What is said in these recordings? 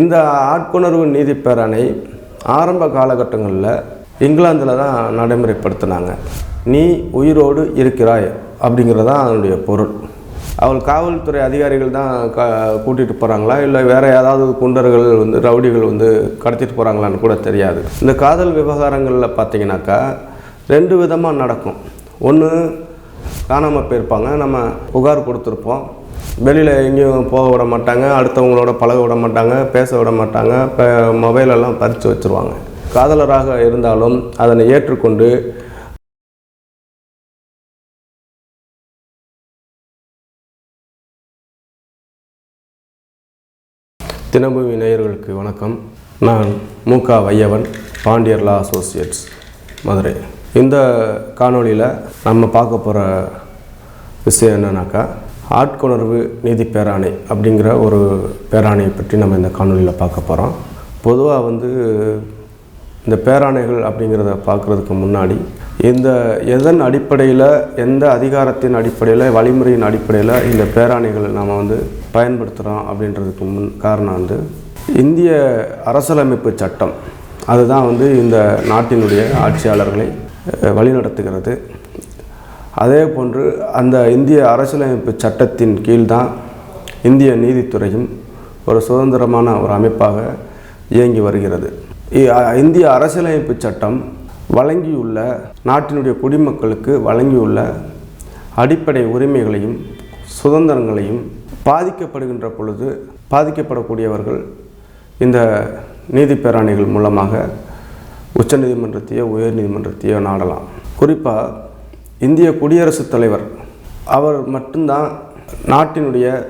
இந்த ஆட்கொணர்வு நீதி பேரணை ஆரம்ப காலகட்டங்களில் இங்கிலாந்தில் தான் நடைமுறைப்படுத்தினாங்க. நீ உயிரோடு இருக்கிறாய் அப்படிங்கிறது தான் அதனுடைய பொருள். அவள் காவல்துறை அதிகாரிகள் தான் க கூட்டிகிட்டு போகிறாங்களா இல்லை வேறு ஏதாவது குண்டர்கள் வந்து ரவுடிகள் வந்து கடத்திட்டு போகிறாங்களான்னு கூட தெரியாது. இந்த காதல் விவகாரங்களில் பார்த்தீங்கன்னாக்கா ரெண்டு விதமாக நடக்கும். ஒன்று காணாமல் போயிருப்பாங்க. நம்ம புகார் கொடுத்துருப்போம். வெளியில் எங்கேயும் போக விட மாட்டாங்க. அடுத்தவங்களோட பழக விட மாட்டாங்க. பேச விட மாட்டாங்க. இப்போ மொபைலெல்லாம் பறித்து வச்சுருவாங்க. காதலராக இருந்தாலும் அதனை ஏற்றுக்கொண்டு தினபூமி நேயர்களுக்கு வணக்கம். நான் மூகா வையவன் பாண்டியர் லா அசோசியேட்ஸ் மதுரை. இந்த காணொளியில் நம்ம பார்க்க போகிற விஷயம் என்னன்னாக்கா ஆட்கொணர்வு நீதி பேராணை அப்படிங்கிற ஒரு பேராணையை பற்றி நம்ம இந்த காணொளியில் பார்க்க போகிறோம் பொதுவாக வந்து இந்த பேராணைகள் அப்படிங்கிறத பார்க்குறதுக்கு முன்னாடி இந்த எதன் அடிப்படையில் எந்த அதிகாரத்தின் அடிப்படையில் வழிமுறையின் அடிப்படையில் இந்த பேராணைகளை நாம் வந்து பயன்படுத்துகிறோம் அப்படின்றதுக்கு முன் காரணம் வந்து இந்திய அரசியலமைப்பு சட்டம். அதுதான் வந்து இந்த நாட்டினுடைய ஆட்சியாளர்களை வழிநடத்துகிறது. அதே போன்று அந்த இந்திய அரசியலமைப்பு சட்டத்தின் கீழ்தான் இந்திய நீதித்துறையும் ஒரு சுதந்திரமான ஒரு அமைப்பாக இயங்கி வருகிறது. இ- இந்திய அரசியலமைப்பு சட்டம் வழங்கியுள்ள நாட்டினுடைய குடிமக்களுக்கு வழங்கியுள்ள அடிப்படை உரிமைகளையும் சுதந்திரங்களையும் பாதிக்கப்படுகின்ற பொழுது பாதிக்கப்படக்கூடியவர்கள் இந்த நீதிப்பேராணிகள் மூலமாக உச்சநீதிமன்றத்தையோ உயர்நீதிமன்றத்தையோ நாடலாம். குறிப்பாக இந்திய குடியரசுத் தலைவர் அவர் மட்டும்தான் நாட்டினுடைய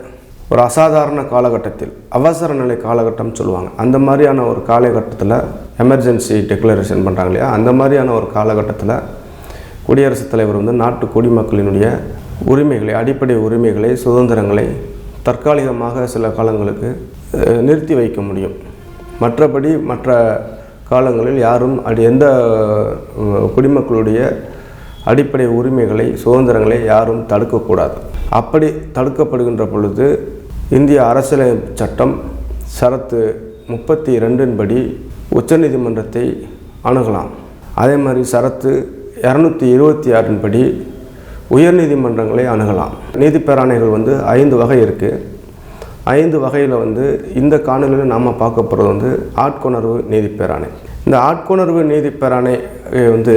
ஒரு அசாதாரண காலகட்டத்தில் அவசர நிலை காலகட்டம் சொல்லுவாங்க. அந்த மாதிரியான ஒரு காலகட்டத்தில் எமர்ஜென்சி டெக்ளரேஷன் பண்ணுறாங்க இல்லையா? அந்த மாதிரியான ஒரு காலகட்டத்தில் குடியரசுத் தலைவர் வந்து நாட்டு குடிமக்களினுடைய உரிமைகளை அடிப்படை உரிமைகளை சுதந்திரங்களை தற்காலிகமாக சில காலங்களுக்கு நிறுத்தி வைக்க முடியும். மற்றபடி மற்ற காலங்களில் யாரும் அடி எந்த குடிமக்களுடைய அடிப்படை உரிமைகளை சுதந்திரங்களை யாரும் தடுக்கக்கூடாது. அப்படி தடுக்கப்படுகின்ற பொழுது இந்திய அரசியலமைப்பு சட்டம் சரத்து முப்பத்தி ரெண்டின் படி உச்சநீதிமன்றத்தை அணுகலாம். அதே மாதிரி சரத்து இரநூத்தி இருபத்தி ஆறின் படி உயர்நீதிமன்றங்களை அணுகலாம். நீதிப்பேராணைகள் வந்து ஐந்து வகை இருக்குது ஐந்து வகையில் வந்து இந்த காணொலியில் நாம் பார்க்க போகிறது வந்து ஆட்கொணர்வு நீதிப்பேராணை இந்த ஆட்கொணர்வு நீதி பேராணை வந்து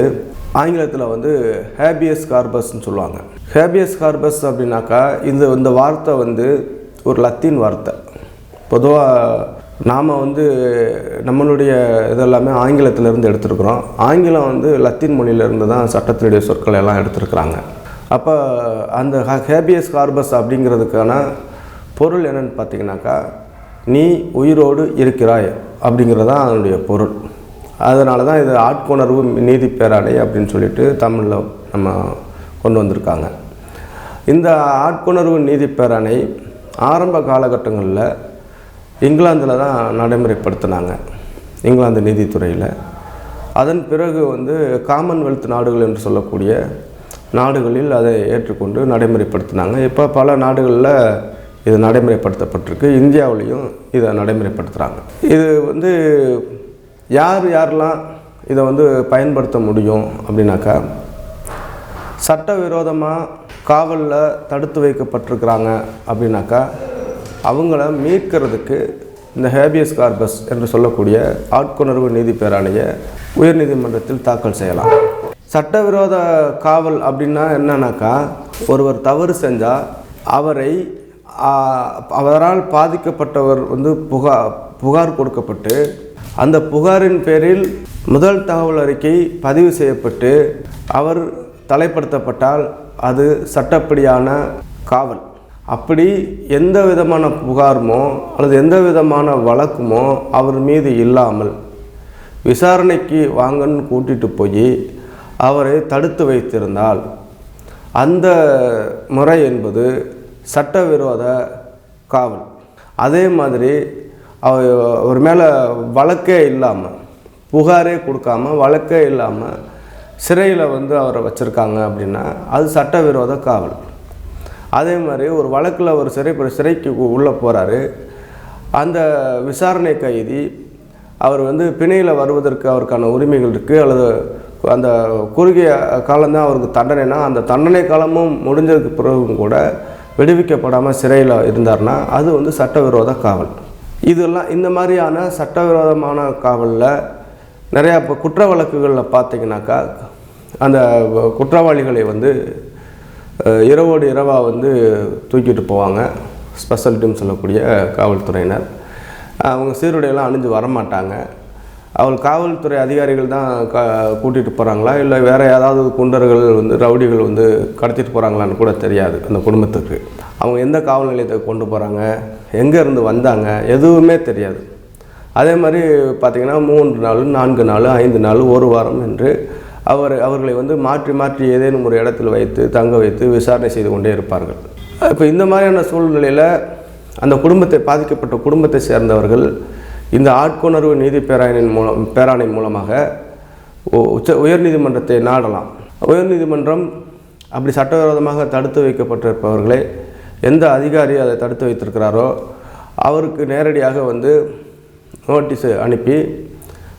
ஆங்கிலத்தில் வந்து ஹேபியஸ் கார்பஸ்ன்னு சொல்லுவாங்க. ஹேபியஸ் கார்பஸ் அப்படின்னாக்கா இந்த இந்த வார்த்தை வந்து ஒரு லத்தீன் வார்த்தை. பொதுவாக நாம் வந்து நம்மளுடைய இதெல்லாமே ஆங்கிலத்திலேருந்து எடுத்திருக்கிறோம். ஆங்கிலம் வந்து லத்தீன் மொழியிலேருந்து தான் சட்டத்தினுடைய சொற்களை எல்லாம் எடுத்திருக்கிறாங்க. அப்போ அந்த ஹேபியஸ் கார்பஸ் அப்படிங்கிறதுக்கான பொருள் என்னன்னு பார்த்தீங்கன்னாக்கா நீ உயிரோடு இருக்கிறாய் அப்படிங்கிறது தான் அதனுடைய பொருள். அதனால தான் இது ஆட்கொணர்வு நீதி பேராணை அப்படின்னு சொல்லிட்டு தமிழில் நம்ம கொண்டு வந்திருக்காங்க. இந்த ஆட்கொணர்வு நீதி பேராணை ஆரம்ப காலகட்டங்களில் இங்கிலாந்தில் தான் நடைமுறைப்படுத்தினாங்க இங்கிலாந்து நீதித்துறையில். அதன் பிறகு வந்து காமன்வெல்த் நாடுகள் என்று சொல்லக்கூடிய நாடுகளில் அதை ஏற்றுக்கொண்டு நடைமுறைப்படுத்தினாங்க. இப்போ பல நாடுகளில் இது நடைமுறைப்படுத்தப்பட்டிருக்கு. இந்தியாவிலையும் இதை நடைமுறைப்படுத்துகிறாங்க இது வந்து யார் யாரெல்லாம் இதை வந்து பயன்படுத்த முடியும் அப்படின்னாக்கா சட்டவிரோதமாக காவலில் தடுத்து வைக்கப்பட்டிருக்கிறாங்க அப்படின்னாக்கா அவங்கள மீட்கிறதுக்கு இந்த ஹேபியஸ் கார்பஸ் என்று சொல்லக்கூடிய ஆட்கொணர்வு நீதி பேராணையை உயர்நீதிமன்றத்தில் தாக்கல் செய்யலாம். சட்டவிரோத காவல் அப்படின்னா என்னன்னாக்கா ஒருவர் தவறு செஞ்சால் அவரை அவரால் பாதிக்கப்பட்டவர் வந்து புகார் புகார் கொடுக்கப்பட்டு அந்த புகாரின் பேரில் முதல் தகவல் அறிக்கை பதிவு செய்யப்பட்டு அவர் தலைப்படுத்தப்பட்டால் அது சட்டப்படியான காவல். அப்படி எந்த விதமான புகாருமோ அல்லது எந்த விதமான வழக்குமோ அவர் மீது இல்லாமல் விசாரணைக்கு வாங்கன்னு கூட்டிட்டு போய் அவரை தடுத்து வைத்திருந்தால் அந்த முறை என்பது சட்டவிரோத காவல். அதே மாதிரி அவர் மேலே வழக்கே இல்லாமல் புகாரே கொடுக்காம வழக்கே இல்லாமல் சிறையில் வந்து அவரை வச்சுருக்காங்க அப்படின்னா அது சட்டவிரோத காவல். அதே மாதிரி ஒரு வழக்கில் ஒரு சிறை சிறைக்கு உள்ளே போகிறாரு அந்த விசாரணை கைதி அவர் வந்து பிணையில் வருவதற்கு அவருக்கான உரிமைகள் இருக்குது அல்லது அந்த குறுகிய காலம்தான் அவருக்கு தண்டனைனா அந்த தண்டனை காலமும் முடிஞ்சதுக்கு பிறகும் கூட விடுவிக்கப்படாமல் சிறையில் இருந்தார்னா அது வந்து சட்டவிரோத காவல். இதெல்லாம் இந்த மாதிரியான சட்டவிரோதமான காவலில் நிறையா இப்போ குற்ற வழக்குகளில் பார்த்தீங்கன்னாக்கா அந்த குற்றவாளிகளை வந்து இரவோடு இரவாக வந்து தூக்கிட்டு போவாங்க. ஸ்பெஷல் டீம் சொல்லக்கூடிய காவல்துறையினர். அவங்க சீருடையெல்லாம் அணிஞ்சு வரமாட்டாங்க. அவள் காவல்துறை அதிகாரிகள் தான் க கூட்டிகிட்டு போகிறாங்களா இல்லை வேறு ஏதாவது குண்டர்கள் வந்து ரவுடிகள் வந்து கடத்திட்டு போகிறாங்களான்னு கூட தெரியாது அந்த குடும்பத்துக்கு. அவங்க எந்த காவல் நிலையத்துக்கு கொண்டு போகிறாங்க எங்கேருந்து வந்தாங்க? எதுவுமே தெரியாது. அதே மாதிரி பார்த்திங்கன்னா மூன்று நாள் நான்கு நாள் ஐந்து நாள் ஒரு வாரம் என்று அவர் அவர்களை வந்து மாற்றி மாற்றி ஏதேனும் ஒரு இடத்தில் வைத்து தங்க வைத்து விசாரணை செய்து கொண்டே இருப்பார்கள். இப்போ இந்த மாதிரியான சூழ்நிலையில் அந்த குடும்பத்தை பாதிக்கப்பட்ட குடும்பத்தை சேர்ந்தவர்கள் இந்த ஆட்கொணர்வு நீதி பேராயணின் மூலம் பேராணை மூலமாக உ- உச்ச உயர்நீதிமன்றத்தை நாடலாம். உயர்நீதிமன்றம் அப்படி சட்டவிரோதமாக தடுத்து வைக்கப்பட்டிருப்பவர்களை எந்த அதிகாரி அதை தடுத்து வைத்திருக்கிறாரோ அவருக்கு நேரடியாக வந்து நோட்டீஸு அனுப்பி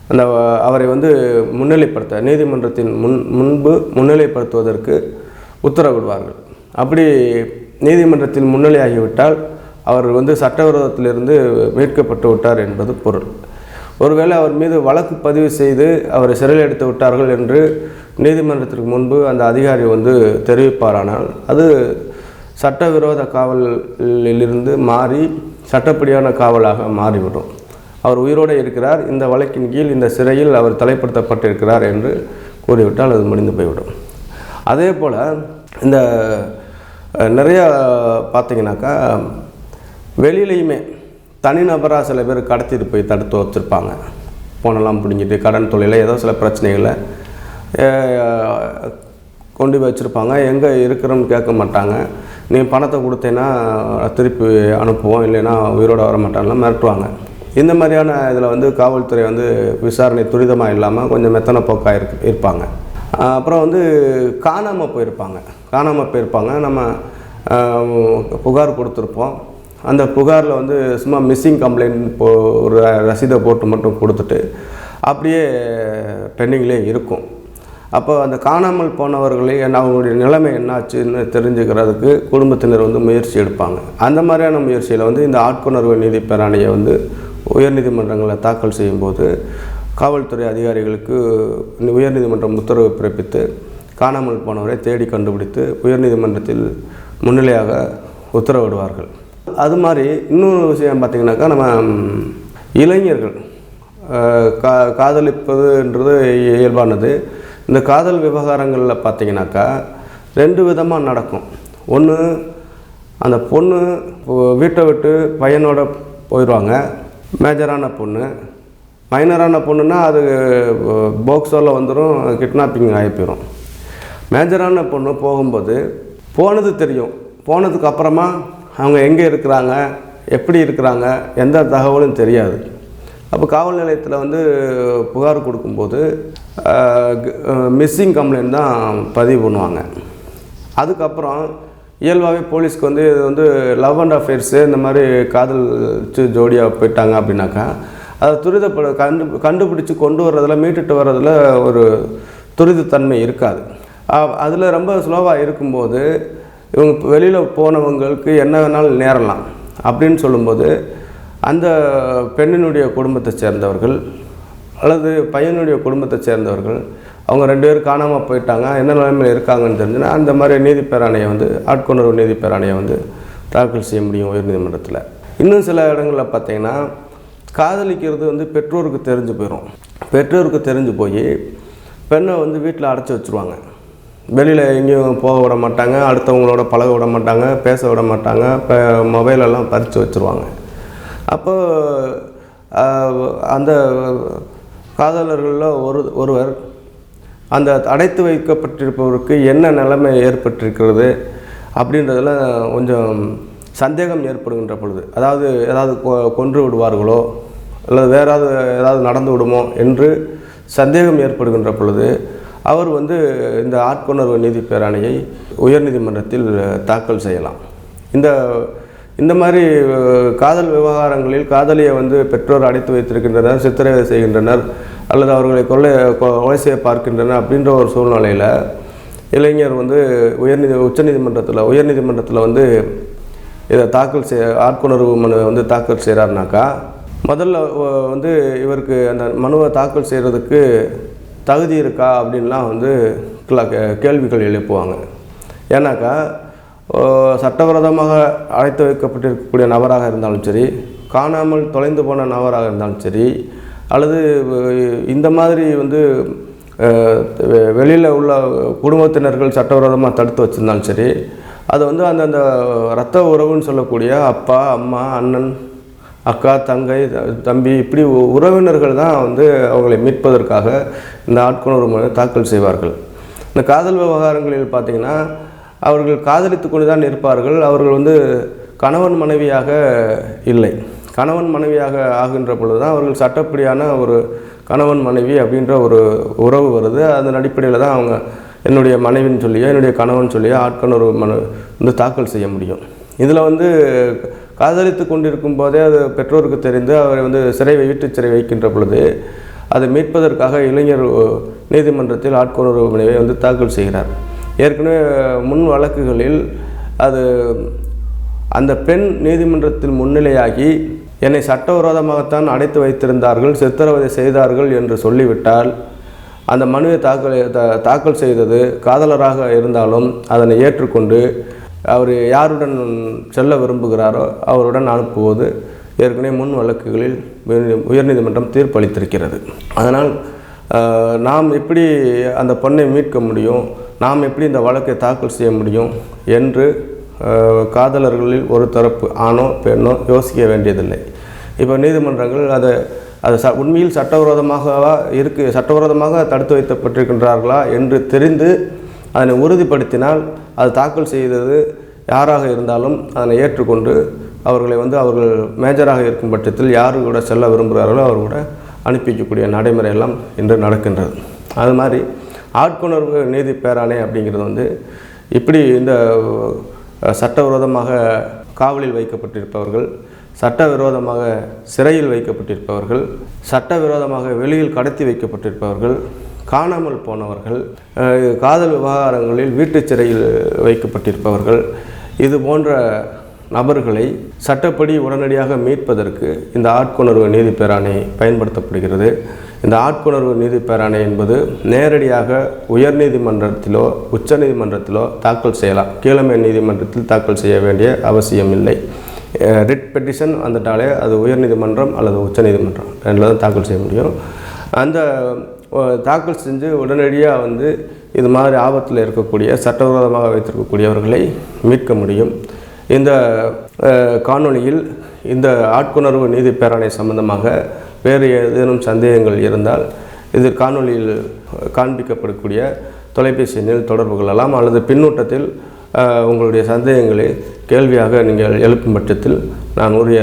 அந்த அவரை வந்து முன்னிலைப்படுத்த நீதிமன்றத்தின் முன் முன்பு முன்னிலைப்படுத்துவதற்கு உத்தரவிடுவார்கள். அப்படி நீதிமன்றத்தில் முன்னிலையாகிவிட்டால் அவர் வந்து சட்டவிரோதத்திலிருந்து மீட்கப்பட்டு விட்டார் என்பது பொருள். ஒருவேளை அவர் மீது வழக்கு பதிவு செய்து அவரை சிறையில் எடுத்து விட்டார்கள் என்று நீதிமன்றத்திற்கு முன்பு அந்த அதிகாரி வந்து தெரிவிப்பாரானால் அது சட்டவிரோத காவலிலிருந்து மாறி சட்டப்படியான காவலாக மாறிவிடும். அவர் உயிரோடு இருக்கிறார். இந்த வழக்கின் கீழ் இந்த சிறையில் அவர் தலைப்படுத்தப்பட்டிருக்கிறார் என்று கூறிவிட்டால் அது முடிந்து போய்விடும். அதே போல் இந்த நிறையா பார்த்தீங்கன்னாக்கா வெளியிலையுமே தனிநபராக சில பேர் கடத்திட்டு போய் தடுத்து வச்சுருப்பாங்க. போனெல்லாம் பிடிங்கிட்டு கடன் தொழிலில் ஏதோ சில பிரச்சனைகளை கொண்டு போய் வச்சுருப்பாங்க. எங்கே இருக்கிறோன்னு கேட்க மாட்டாங்க. நீ பணத்தை கொடுத்தேன்னா திருப்பி அனுப்புவோம் இல்லைன்னா உயிரோட வர மாட்டாங்கலாம் மிரட்டுவாங்க. இந்த மாதிரியான இதில் வந்து காவல்துறை வந்து விசாரணை துரிதமாக இல்லாமல் கொஞ்சம் மெத்தனை போக்காக இருக்கு இருப்பாங்க. அப்புறம் வந்து காணாமல் போயிருப்பாங்க. காணாமல் போயிருப்பாங்க. நம்ம புகார் கொடுத்துருப்போம். அந்த புகாரில் வந்து சும்மா மிஸ்ஸிங் கம்ப்ளைண்ட் போ ஒரு ரசீதை போட்டு மட்டும் கொடுத்துட்டு அப்படியே பெண்டிங்லேயே இருக்கும். அப்போ அந்த காணாமல் போனவர்களை என்ன அவங்களுடைய நிலைமை என்னாச்சுன்னு தெரிஞ்சுக்கிறதுக்கு குடும்பத்தினர் வந்து முயற்சி எடுப்பாங்க. அந்த மாதிரியான முயற்சியில் வந்து இந்த ஆட்கொணர்வு நீதி பேராணையை வந்து உயர்நீதிமன்றங்களில் தாக்கல் செய்யும்போது காவல்துறை அதிகாரிகளுக்கு உயர்நீதிமன்றம் உத்தரவு பிறப்பித்து காணாமல் போனவரை தேடி கண்டுபிடித்து உயர்நீதிமன்றத்தில் முன்னிலையாக உத்தரவிடுவார்கள். அது மாதிரி இன்னொரு விஷயம் பார்த்திங்கனாக்கா நம்ம இளைஞர்கள் கா காதலிப்பதுன்றது இயல்பானது. இந்த காதல் விவகாரங்களில் பார்த்தீங்கன்னாக்கா ரெண்டு விதமாக நடக்கும். ஒன்று அந்த பொண்ணு வீட்டை விட்டு பையனோட போயிடுவாங்க. மேஜரான பொண்ணு. மைனரான பொண்ணுன்னா அது போக்ஸோவில் வந்துடும் கிட்னாப்பிங் ஆகி போயிடும் மேஜரான பொண்ணு போகும்போது போனது தெரியும். போனதுக்கு அப்புறமா அவங்க எங்கே இருக்கிறாங்க எப்படி இருக்கிறாங்க எந்த தகவலும் தெரியாது. அப்போ காவல் நிலையத்தில் வந்து புகார் கொடுக்கும்போது மிஸ்ஸிங் கம்ப்ளைண்ட் தான் பதிவு பண்ணுவாங்க. அதுக்கப்புறம் இயல்பாகவே போலீஸ்க்கு வந்து இது வந்து லவ் அண்ட் அஃபேர்ஸு இந்த மாதிரி காதல் ஜோடியாக போயிட்டாங்க அப்படின்னாக்கா அதை துரிதப்பட கண்டு கண்டுபிடிச்சி கொண்டு வர்றதில் மீட்டுட்டு வர்றதில் ஒரு துரிதத்தன்மை இருக்காது. அதில் ரொம்ப ஸ்லோவாக இருக்கும்போது இவங்க வெளியில் போனவங்களுக்கு என்ன வேணாலும் நேரலாம் அப்படின்னு சொல்லும்போது அந்த பெண்ணினுடைய குடும்பத்தை சேர்ந்தவர்கள் அல்லது பையனுடைய குடும்பத்தை சேர்ந்தவர்கள் அவங்க ரெண்டு பேரும் காணாமல் போயிட்டாங்க என்ன நிலைமையில் இருக்காங்கன்னு தெரிஞ்சுன்னா அந்த மாதிரி நீதி பேராணையை வந்து ஆட்கொணர்வு நீதி பேராணையை வந்து தாக்கல் செய்ய முடியும் உயர்நீதிமன்றத்தில் இன்னும் சில இடங்களில் பார்த்தீங்கன்னா காதலிக்கிறது வந்து பெற்றோருக்கு தெரிஞ்சு போயிடும் பெற்றோருக்கு தெரிஞ்சு போய் பெண்ணை வந்து வீட்டில் அடைச்சி வச்சுருவாங்க. வெளியில் எங்கேயும் போக விட மாட்டாங்க அடுத்தவங்களோட பழக விட மாட்டாங்க பேச விட மாட்டாங்க இப்போ மொபைலெல்லாம் பறித்து வச்சுருவாங்க. அப்போ அந்த காதலர்களில் ஒரு ஒருவர் அந்த அடைத்து வைக்கப்பட்டிருப்பவருக்கு என்ன நிலைமை ஏற்பட்டிருக்கிறது அப்படின்றதுல கொஞ்சம் சந்தேகம் ஏற்படுகின்ற பொழுது அதாவது ஏதாவது கொ- கொன்று விடுவார்களோ அல்லது வேறாவது ஏதாவது நடந்து விடுமோ என்று சந்தேகம் ஏற்படுகின்ற பொழுது அவர் வந்து இந்த ஆட்கொணர்வு நீதி பேராணையை உயர்நீதிமன்றத்தில் தாக்கல் செய்யலாம். இந்த இந்த மாதிரி காதல் விவகாரங்களில் காதலியை வந்து பெற்றோர் அடைத்து வைத்திருக்கின்றனர் சித்திரவதை செய்கின்றனர் அல்லது அவர்களை கொள்ளை கொலை செய்ய பார்க்கின்றனர் அப்படின்ற ஒரு சூழ்நிலையில் இளைஞர் வந்து உயர்நீதி உச்சநீதிமன்றத்தில் உயர்நீதிமன்றத்தில் வந்து இதை தாக்கல் செய்ய ஆட்கொணர்வு மனு வந்து தாக்கல் செய்கிறாருனாக்கா முதல்ல வந்து இவருக்கு அந்த மனுவை தாக்கல் செய்கிறதுக்கு தகுதி இருக்கா அப்படின்லாம் வந்து கே- கேள்விகள் எழுப்புவாங்க. ஏன்னாக்கா சட்டவிரோதமாக அழைத்து வைக்கப்பட்டிருக்கக்கூடிய நபராக இருந்தாலும் சரி காணாமல் தொலைந்து போன நபராக இருந்தாலும் சரி அல்லது இந்த மாதிரி வந்து வெளியில் உள்ள குடும்பத்தினர்கள் சட்டவிரோதமாக தடுத்து வச்சிருந்தாலும் சரி அது வந்து அந்தந்த ரத்த உறவுன்னு சொல்லக்கூடிய அப்பா அம்மா அண்ணன் அக்கா தங்கை தம்பி இப்படி உ- உறவினர்கள் தான் வந்து அவங்களை மீட்பதற்காக இந்த ஆட்கொணர்வு மனு தாக்கல் செய்வார்கள். இந்த காதல் விவகாரங்களில் பார்த்திங்கன்னா அவர்கள் காதலித்து கொண்டு தான் இருப்பார்கள். அவர்கள் வந்து கணவன் மனைவியாக இல்லை. கணவன் மனைவியாக ஆகின்ற பொழுது தான் அவர்கள் சட்டப்படியான ஒரு கணவன் மனைவி அப்படின்ற ஒரு உறவு வருது. அதன் அடிப்படையில் தான் அவங்க என்னுடைய மனைவின்னு சொல்லியோ என்னுடைய கணவன் சொல்லியோ ஆட்கொணர்வு மனு வந்து தாக்கல் செய்ய முடியும். இதில் வந்து காதலித்து கொண்டிருக்கும் போதே அது பெற்றோருக்கு தெரிந்து அவரை வந்து சிறை வீட்டு சிறை வைக்கின்ற பொழுது அதை மீட்பதற்காக இளைஞர் நீதிமன்றத்தில் ஆட்கொணர்வு மனுவை வந்து தாக்கல் செய்கிறார். ஏற்கனவே முன் வழக்குகளில் அது அந்த பெண் நீதிமன்றத்தில் முன்னிலையாகி என்னை சட்டவிரோதமாகத்தான் அடைத்து வைத்திருந்தார்கள் சித்திரவதை செய்தார்கள் என்று சொல்லிவிட்டால் அந்த மனுவை தாக்கல் தா- தாக்கல் செய்தது காதலராக இருந்தாலும் அதனை ஏற்றுக்கொண்டு அவர் யாருடன் செல்ல விரும்புகிறாரோ அவருடன் அனுப்புவது ஏற்கனவே முன் வழக்குகளில் உயர்நீதிமன்றம் தீர்ப்பளித்திருக்கிறது. அதனால் நாம் எப்படி அந்த பொண்ணை மீட்க முடியும்? நாம் எப்படி இந்த வழக்கை தாக்கல் செய்ய முடியும்? என்று காதலர்களில் ஒரு தரப்பு ஆணோ பெண்ணோ யோசிக்க வேண்டியதில்லை. இப்போ நீதிமன்றங்கள் அதை அது ச உண்மையில் சட்டவிரோதமாகவா இருக்கு சட்டவிரோதமாக தடுத்து வைக்கப்பட்டிருக்கின்றார்களா என்று தெரிந்து அதனை உறுதிப்படுத்தினால் அது தாக்கல் செய்தது யாராக இருந்தாலும் அதனை ஏற்றுக்கொண்டு அவர்களை வந்து அவர்கள் மேஜராக இருக்கும் பட்சத்தில் யாரு கூட செல்ல விரும்புகிறார்களோ அவர் கூட அனுப்பி வைக்கக்கூடிய இன்று நடக்கின்றது. அது மாதிரி ஆட்கொணர்வு நீதி பேராணை அப்படிங்கிறது வந்து இப்படி இந்த சட்டவிரோதமாக காவலில் வைக்கப்பட்டிருப்பவர்கள் சட்டவிரோதமாக சிறையில் வைக்கப்பட்டிருப்பவர்கள் சட்டவிரோதமாக வெளியில் கடத்தி வைக்கப்பட்டிருப்பவர்கள் காணாமல் போனவர்கள் காதல் விவகாரங்களில் வீட்டுச் சிறையில் வைக்கப்பட்டிருப்பவர்கள் இது போன்ற நபர்களை சட்டப்படி உடனடியாக மீட்பதற்கு இந்த ஆட்கொணர்வு நீதி பேராணை பயன்படுத்தப்படுகிறது. இந்த ஆட்கொணர்வு நீதி பேராணை என்பது நேரடியாக உயர்நீதிமன்றத்திலோ உச்சநீதிமன்றத்திலோ தாக்கல் செய்யலாம். கீழமை நீதிமன்றத்தில் தாக்கல் செய்ய வேண்டிய அவசியம் இல்லை. ரிட் பெட்டிஷன் வந்துட்டாலே அது உயர்நீதிமன்றம் அல்லது உச்சநீதிமன்றம் ரெண்டில் தான் தாக்கல் செய்ய முடியும். அந்த தாக்கல் செஞ்சு உடனடியாக வந்து இது மாதிரி ஆபத்தில் இருக்கக்கூடிய சட்டவிரோதமாக வைத்திருக்கக்கூடியவர்களை மீட்க முடியும். இந்த காணொளியில் இந்த ஆட்கொணர்வு நீதி பேரணை சம்பந்தமாக வேறு ஏதேனும் சந்தேகங்கள் இருந்தால் இது காணொளியில் காண்பிக்கப்படக்கூடிய தொலைபேசி எண்ணில் தொடர்பு கொள்ளலாம். அல்லது பின்னூட்டத்தில் உங்களுடைய சந்தேகங்களை கேள்வியாக நீங்கள் எழுப்பும் பட்சத்தில் நான் உரிய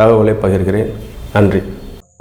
தகவலை பகிர்கிறேன். நன்றி.